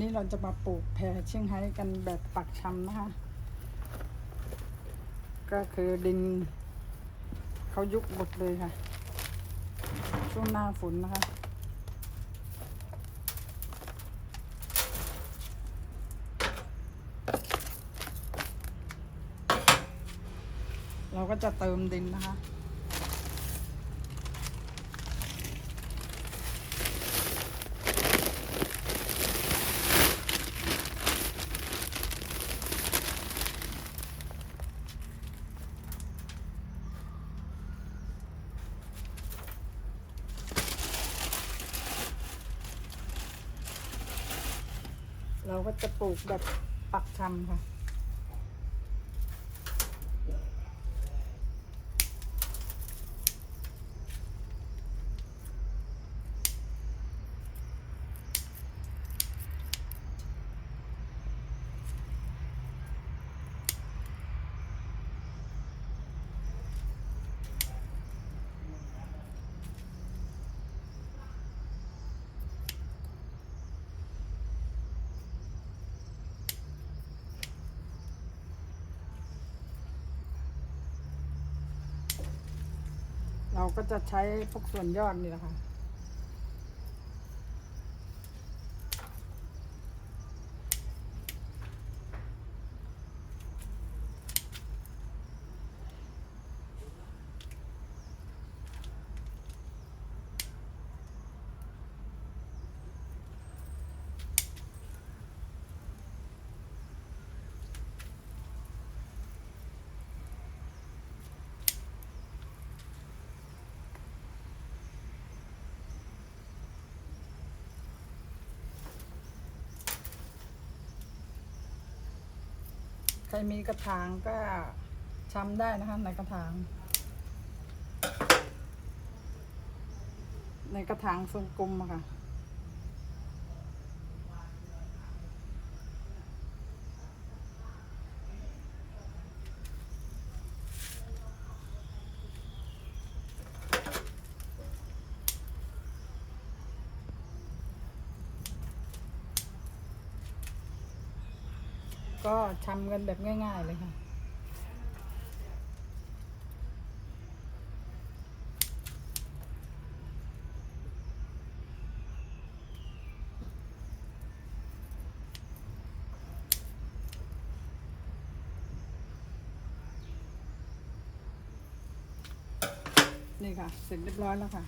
นี้เราจะมาปลูกแพรเชียงไฮ้กันแบบปักชำนะคะ ก็คือดินเขายุบหมดเลยค่ะ ช่วงหน้าฝนนะคะ เราก็จะเติมดินนะคะ เราก็จะปลูกแบบปักชำค่ะ เราก็จะใช้พวกส่วนยอดนี่แหละค่ะ ใครมีกระถางก็ชำได้นะคะในกระถาง ในกระถางทรงกลมอะค่ะ ก็ชำกันแบบง่าย ๆ เลยค่ะ นี่ค่ะ เสร็จเรียบร้อยแล้วค่ะ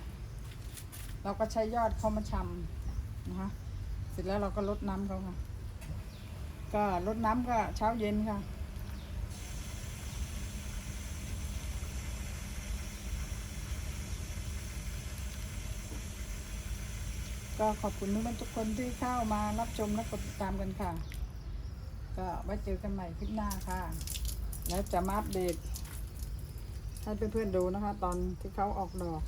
เราก็ใช้ยอดเขามาชำนะคะ เสร็จแล้วเราก็ลดน้ำเขาค่ะ ก็ลดน้ำก็เช้าเย็นค่ะ ก็ขอบคุณเพื่อนๆทุกคนที่เข้ามารับชมและกดติดตามกันค่ะ ก็ไว้เจอกันใหม่คลิปหน้าค่ะ แล้วจะมาอัปเดตให้เพื่อนๆดูนะคะ ตอนที่เขาออกดอก